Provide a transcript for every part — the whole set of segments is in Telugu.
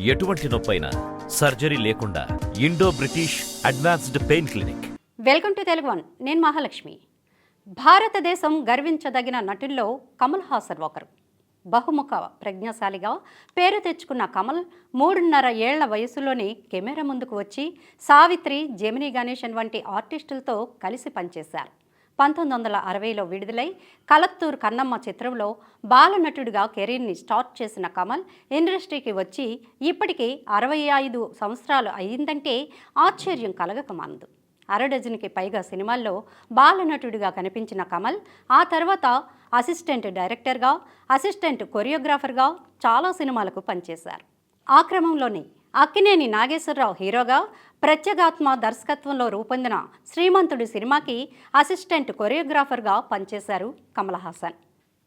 ఎటువంటి నొప్పైనా సర్జరీ లేకుండా Indo British advanced pain clinic. Welcome to Telugu one. నేను మహాలక్ష్మి. భారతదేశం గర్వించదగిన నటుల్లో కమల్ హాసన్ ఒకరు. బహుముఖ ప్రజ్ఞాశాలిగా పేరు తెచ్చుకున్న కమల్ మూడున్నర ఏళ్ళ వయసులోనే కెమెరా ముందుకు వచ్చి సావిత్రి జెమినీ గణేశన్ వంటి ఆర్టిస్టులతో కలిసి పనిచేశారు. పంతొమ్మిది వందల అరవైలో విడుదలై కలత్తూరు కన్నమ్మ చిత్రంలో బాలనటుడిగా కెరీర్ని స్టార్ట్ చేసిన కమల్ ఇండస్ట్రీకి వచ్చి ఇప్పటికీ అరవై ఐదు సంవత్సరాలు అయిందంటే ఆశ్చర్యం కలగక మానదు అర పైగా సినిమాల్లో బాలనటుడిగా కనిపించిన కమల్ ఆ తర్వాత అసిస్టెంట్ డైరెక్టర్గా అసిస్టెంట్ కొరియోగ్రాఫర్గా చాలా సినిమాలకు పనిచేశారు. ఆ క్రమంలోనే అక్కినేని నాగేశ్వరరావు హీరోగా ప్రత్యేగాత్మ దర్శకత్వంలో రూపొందిన శ్రీమంతుడి సినిమాకి అసిస్టెంట్ కొరియోగ్రాఫర్గా పనిచేశారు కమల్ హాసన్.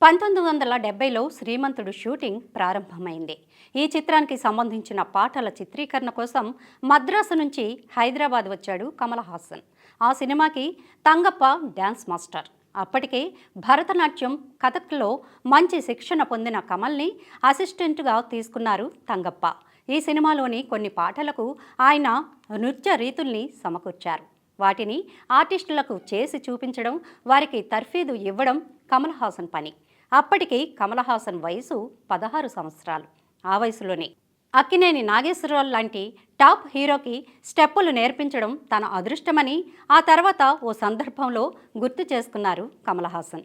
పంతొమ్మిది వందల డెబ్బైలో శ్రీమంతుడు షూటింగ్ ప్రారంభమైంది. ఈ చిత్రానికి సంబంధించిన పాటల చిత్రీకరణ కోసం మద్రాసు నుంచి హైదరాబాద్ వచ్చాడు కమల్ హాసన్. ఆ సినిమాకి తంగప్ప డ్యాన్స్ మాస్టర్. అప్పటికే భరతనాట్యం కథక్లో మంచి శిక్షణ పొందిన కమల్ని అసిస్టెంట్గా తీసుకున్నారు తంగప్ప. ఈ సినిమాలోని కొన్ని పాటలకు ఆయన నృత్య రీతుల్ని సమకూర్చారు. వాటిని ఆర్టిస్టులకు చేసి చూపించడం వారికి తర్ఫీదు ఇవ్వడం కమల్ హాసన్ పని. అప్పటికి కమల్ హాసన్ వయసు పదహారు సంవత్సరాలు. ఆ వయసులోనే అక్కినేని నాగేశ్వరరావు లాంటి టాప్ హీరోకి స్టెప్పులు నేర్పించడం తన అదృష్టమని ఆ తర్వాత ఓ సందర్భంలో గుర్తు చేసుకున్నారు కమల్ హాసన్.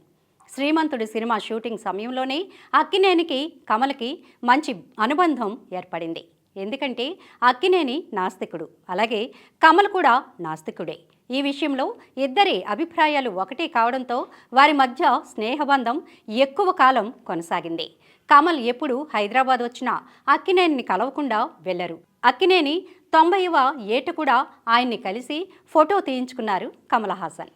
శ్రీమంతుడి సినిమా షూటింగ్ సమయంలోనే అక్కినేనికి కమల్కి మంచి అనుబంధం ఏర్పడింది. ఎందుకంటే అక్కినేని నాస్తికుడు అలాగే కమల్ కూడా నాస్తికుడే. ఈ విషయంలో ఇద్దరి అభిప్రాయాలు ఒకటి కావడంతో వారి మధ్య స్నేహబంధం ఎక్కువ కాలం కొనసాగింది. కమల్ ఎప్పుడు హైదరాబాద్ వచ్చినా అక్కినేనిని కలవకుండా వెళ్ళరు అక్కినేని తొంభైవ ఏట కూడా ఆయన్ని కలిసి ఫోటో తీయించుకున్నారు కమల్ హాసన్